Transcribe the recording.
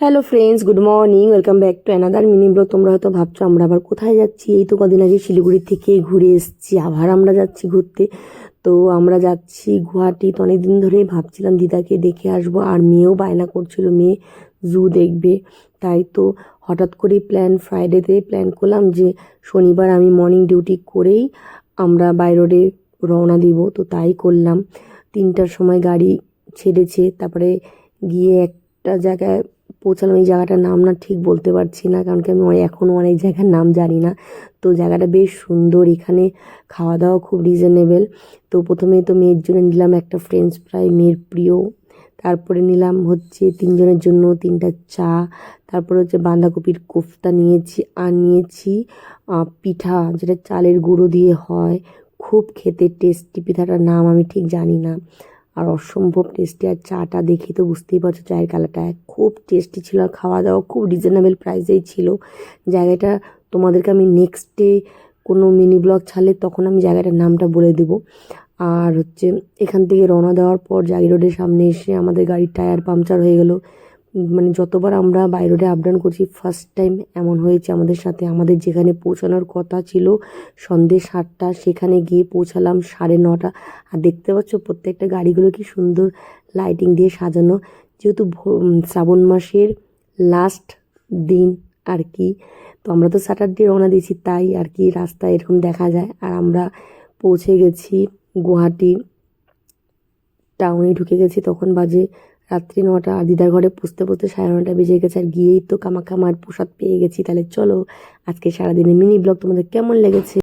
Hello friends good morning welcome back to another mini vlog তোমরা হয়তো ভাবছ আমরা আবার কোথায় যাচ্ছি? এই তো কদিন আগে শিলিগুড়ি থেকে ঘুরে এসেছি, আবার আমরা যাচ্ছি ঘুরতে। তো আমরা যাচ্ছি গুয়াহাটি। তো অনেকদিন ধরেই ভাবছিলাম দিদাকে দেখে আসব। আর মেয়েও বায়না করছিল, মেয়ে জু দেখবে। তাই তো হঠাৎ করেই প্ল্যান ফ্রাইডেতে প্ল্যান করলাম যে শনিবার আমি মর্নিং ডিউটি করেই আমরা বাই রোডে রওনা দিব। তো তাই করলাম। তিনটার সময় গাড়ি ছেড়েছে। তারপরে গিয়ে একটা জায়গায় পৌঁছালাম, এই জায়গাটার নাম না ঠিক বলতে পারছি না, কারণ কি আমি এখনও অনেক জায়গার নাম জানি না। তো জায়গাটা বেশ সুন্দর, এখানে খাওয়া দাওয়া খুব রিজনেবল তো প্রথমে তো মেয়ের জন্য নিলাম একটা ফ্রেঞ্চ ফ্রাই মেয়ের প্রিয়। তারপরে নিলাম হচ্ছে তিনজনের জন্য তিনটা চা। তারপরে হচ্ছে বাঁধাকপির কোফতা নিয়েছি, আর নিয়েছি পিঠা, যেটা চালের গুঁড়ো দিয়ে হয়। খুব খেতে টেস্টি পিঠাটার নাম আমি ঠিক জানি না। আর অসম্ভব টেস্টি আর চাটা দেখে তো বুঝতেই পারছ চায়ের কালারটা খুব টেস্টি ছিল আর খাওয়া দাওয়া খুব রিজনেবল প্রাইসেই ছিল। জায়গাটা তোমাদেরকে আমি নেক্সট ডে কোনো মিনি ব্লগ ছাড়লে তখন আমি জায়গাটার নামটা বলে দেবো। আর হচ্ছে এখান থেকে রওনা দেওয়ার পর জাগি রোডের সামনে এসে আমাদের গাড়ির টায়ার পাংচার হয়ে গেল। মানে যতবার আমরা বাই রোডে আপ ডাউন করছি ফার্স্ট টাইম এমন হয়েছে আমাদের সাথে। আমাদের যেখানে পৌঁছানোর কথা ছিল সন্ধ্যে সাতটা, সেখানে গিয়ে পৌঁছালাম সাড়ে নটা। আর দেখতে পাচ্ছ প্রত্যেকটা গাড়িগুলো কি সুন্দর লাইটিং দিয়ে সাজানো। যেহেতু শ্রাবণ মাসের লাস্ট দিন আর কি, তো আমরা তো স্যাটারডে রওনা দিয়েছি, তাই আর কি রাস্তায় এরকম দেখা যায়। আর আমরা পৌঁছে গেছি গুয়াহাটি টাউনে ঢুকে গেছি, তখন বাজে রাত্রি নটা। আর দিদার ঘরে পুষতে পুষতে সাড়ে নটা বেজে গেছে, আর গিয়েই তো কামাখামার প্রসাদ পেয়ে গেছি। তাহলে চলো, আজকে সারাদিনে মিনি ব্লগ তোমাদের কেমন লেগেছে?